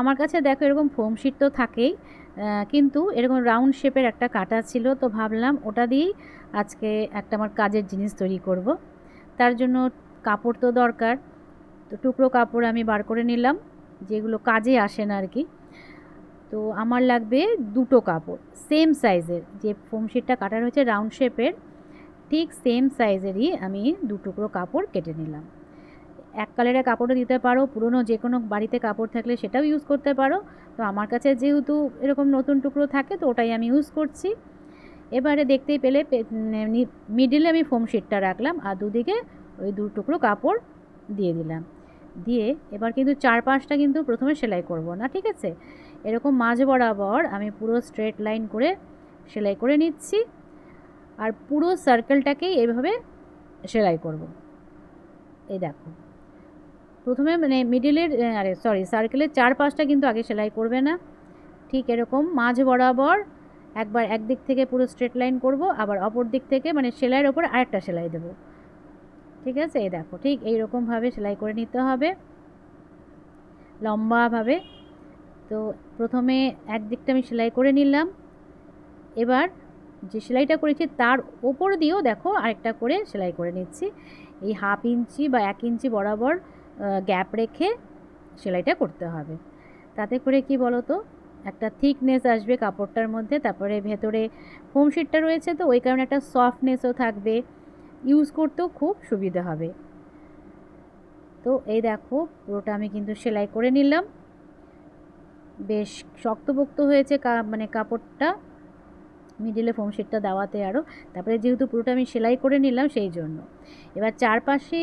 আমার কাছে দেখো এরকম ফোম শিট তো থাকেই কিন্তু এরকম রাউন্ড শেপের একটা কাটা ছিল, তো ভাবলাম ওটা দিয়েই আজকে একটা আমার কাজের জিনিস তৈরি করব। তার জন্য কাপড় তো দরকার, তো টুকরো কাপড় আমি বার করে নিলাম, যেগুলো কাজে আসে না আর কি তো আমার লাগবে দুটো কাপড় সেম সাইজের যে ফোম শিটটা কাটা রয়েছে রাউন্ড শেপের, ঠিক সেম সাইজেরই আমি দু টুকরো কাপড় কেটে নিলাম। এক কালারের কাপড়ও দিতে পারো, পুরনো যে কোনো বাড়িতে কাপড় থাকলে সেটাও ইউজ করতে পারো। তো আমার কাছে যেহেতু এরকম নতুন টুকরো থাকে, তো ওটাই আমি ইউজ করছি। এবারে দেখতেই পেলে মিডিলে আমি ফোম শিটটা রাখলাম আর দুদিকে ওই দু টুকরো কাপড় দিয়ে দিলাম। দিয়ে এবার কিন্তু চার পাঁচটা কিন্তু প্রথমে সেলাই করব না, ঠিক আছে? এরকম মাঝ বরাবর আমি পুরো স্ট্রেট লাইন করে সেলাই করে নিচ্ছি আর পুরো সার্কেলটাকেই এইভাবে সেলাই করব। এই দেখো। প্রথমে মানে মিডিলের আরে সরি সার্কেলের চার পাঁচটা কিন্তু আগে সেলাই করবে না। ঠিক এরকম, মাঝ বরাবর একবার একদিক থেকে পুরো স্ট্রেট লাইন করব, আবার অপর দিক থেকে মানে সেলাইয়ের ওপর আরেকটা সেলাই দেবো। ঠিক আছে? এই দেখো, ঠিক এইরকমভাবে সেলাই করে নিতে হবে। লম্বাভাবে। তো প্রথমে একদিকটা আমি সেলাই করে নিলাম। এবার যে সেলাইটা করেছি তার ওপর দিয়েও দেখো আরেকটা করে সেলাই করে নিচ্ছি। এই হাফ ইঞ্চি বা এক ইঞ্চি বরাবর গ্যাপ রেখে সেলাইটা করতে হবে। তাতে করে কি বলো তো একটা থিকনেস আসবে কাপড়টার মধ্যে, তারপরে ভেতরে ফোম শিটটা রয়েছে তো, ওই কারণে একটা সফটনেসও থাকবে। ইউজ করতেও খুব সুবিধা হবে। তো এই দেখো, পুরোটা আমি কিন্তু সেলাই করে নিলাম। বেশ শক্তপোক্ত হয়েছে মানে কাপড়টা। মিডিলে ফোম শিটটা দেওয়াতে আরও তারপরে যেহেতু পুরোটা আমি সেলাই করে নিলাম, সেই জন্য। এবার চারপাশে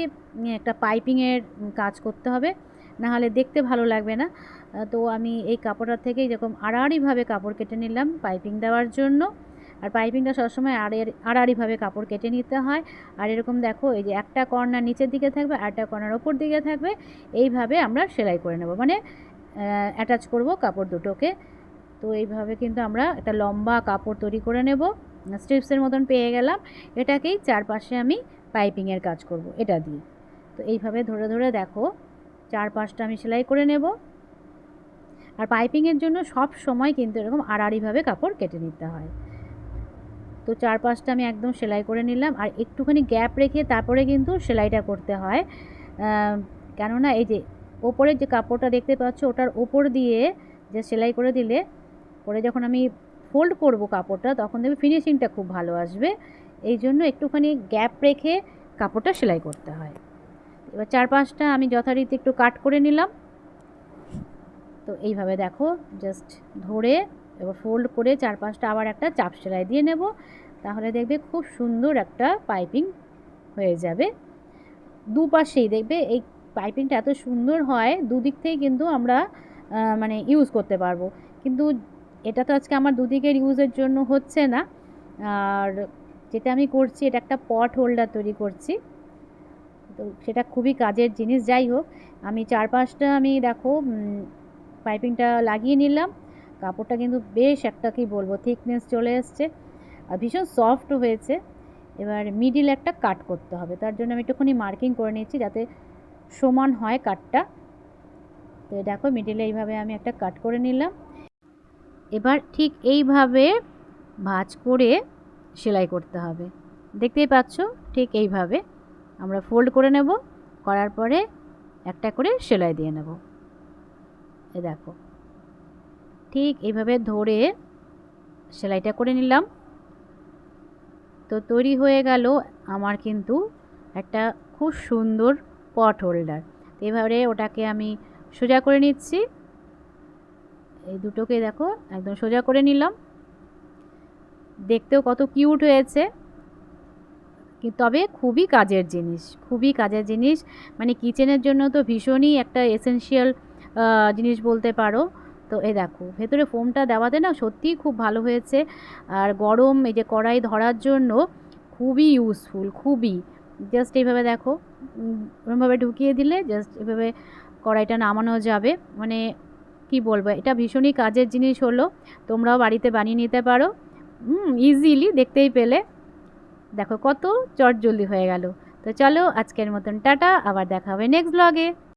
একটা পাইপিংয়ের কাজ করতে হবে। না হলে দেখতে ভালো লাগবে না। তো আমি এই কাপড়টার থেকে যেরকম আড়াআড়িভাবে কাপড় কেটে নিলাম পাইপিং দেওয়ার জন্য। আর পাইপিংটা সবসময় আড়ে, আড়াআড়িভাবে কাপড় কেটে নিতে হয়। আর এরকম দেখো, এই যে একটা কর্নার নিচের দিকে থাকবে আর একটা কর্নার ওপর দিকে থাকবে। এইভাবে আমরা সেলাই করে নেব। মানে অ্যাটাচ করব কাপড় দুটোকে। তো এইভাবে কিন্তু আমরা একটা লম্বা কাপড় তৈরি করে নেব। স্ট্রিপসের মতন পেয়ে গেলাম। এটাকেই চারপাশে আমি পাইপিংয়ের কাজ করব, এটা দিয়ে। তো এইভাবে ধরে ধরে দেখো চার পাঁচটা আমি সেলাই করে নেব। আর পাইপিংয়ের জন্য সব সময় কিন্তু এরকম আড়াআড়িভাবে কাপড় কেটে নিতে হয়। তো চার পাঁচটা আমি একদম সেলাই করে নিলাম। আর একটুখানি গ্যাপ রেখে তারপরে কিন্তু সেলাইটা করতে হয়। কেননা এই যে ওপরের যে কাপড়টা দেখতে পাচ্ছ, ওটার ওপর দিয়ে যে সেলাই করে দিলে পরে যখন আমি ফোল্ড করব কাপড়টা, তখন দেখবে ফিনিশিংটা খুব ভালো আসবে। এই জন্য একটুখানি গ্যাপ রেখে কাপড়টা সেলাই করতে হয়। এবার চার পাঁচটা আমি যথারীতি একটু কাট করে নিলাম। তো এইভাবে দেখো জাস্ট ধরে এবার ফোল্ড করে চার পাঁচটা আবার একটা চাপ সেলাই দিয়ে নেব। তাহলে দেখবে খুব সুন্দর একটা পাইপিং হয়ে যাবে। দুপাশেই দেখবে এই পাইপিংটা এত সুন্দর হয়, দুদিক থেকেই কিন্তু আমরা মানে ইউজ করতে পারব। কিন্তু এটা তো আজকে আমার দুদিকের ইউজের জন্য হচ্ছে না। আর যেটা আমি করছি, এটা একটা পট হোল্ডার তৈরি করছি। তো সেটা খুবই কাজের জিনিস। যাই হোক, আমি চার পাঁচটা আমি দেখো পাইপিংটা লাগিয়ে নিলাম। কাপড়টা কিন্তু বেশ একটা কি বলব থিকনেস চলে এসছে। আর ভীষণ সফট হয়েছে। এবার মিডিল একটা কাট করতে হবে। তার জন্য আমি একটুখানি মার্কিং করে নিচ্ছি যাতে সমান হয় কাটটা তো দেখো মিডিলে এইভাবে আমি একটা কাট করে নিলাম। এবার ঠিক এইভাবে ভাঁজ করে সেলাই করতে হবে। দেখতেই পাচ্ছ, ঠিক এইভাবে আমরা ফোল্ড করে নেব, করার পরে একটা করে সেলাই দিয়ে নেব। এ দেখো, ঠিক এইভাবে ধরে সেলাইটা করে নিলাম। তো তৈরি হয়ে গেল আমার কিন্তু একটা খুব সুন্দর পট হোল্ডার এবারে ওটাকে আমি সোজা করে নিচ্ছি। এই দুটোকে দেখো একদম সোজা করে নিলাম। দেখতেও কত কিউট হয়েছে। তবে খুবই কাজের জিনিস, খুবই কাজের জিনিস। মানে কিচেনের জন্য তো ভীষণই একটা এসেনশিয়াল জিনিস বলতে পারো। তো এ দেখো, ভেতরে ফোমটা দেওয়াতে না সত্যিই খুব ভালো হয়েছে। আর গরম, এই যে কড়াই ধরার জন্য খুবই ইউজফুল খুবই। জাস্ট এইভাবে দেখো ওরমভাবে ঢুকিয়ে দিলে জাস্ট এভাবে কড়াইটা নামানো যাবে। মানে কি বলব, এটা ভীষণই কাজের জিনিস হলো, তোমরাও বাড়িতে বানিয়ে নিতে পারো। ইজিলি দেখতেই পেলে। দেখো কত চট জলদি হয়ে গেল। তো চলো আজকের মতন, টাটা, আবার দেখা হবে নেক্সট ব্লগে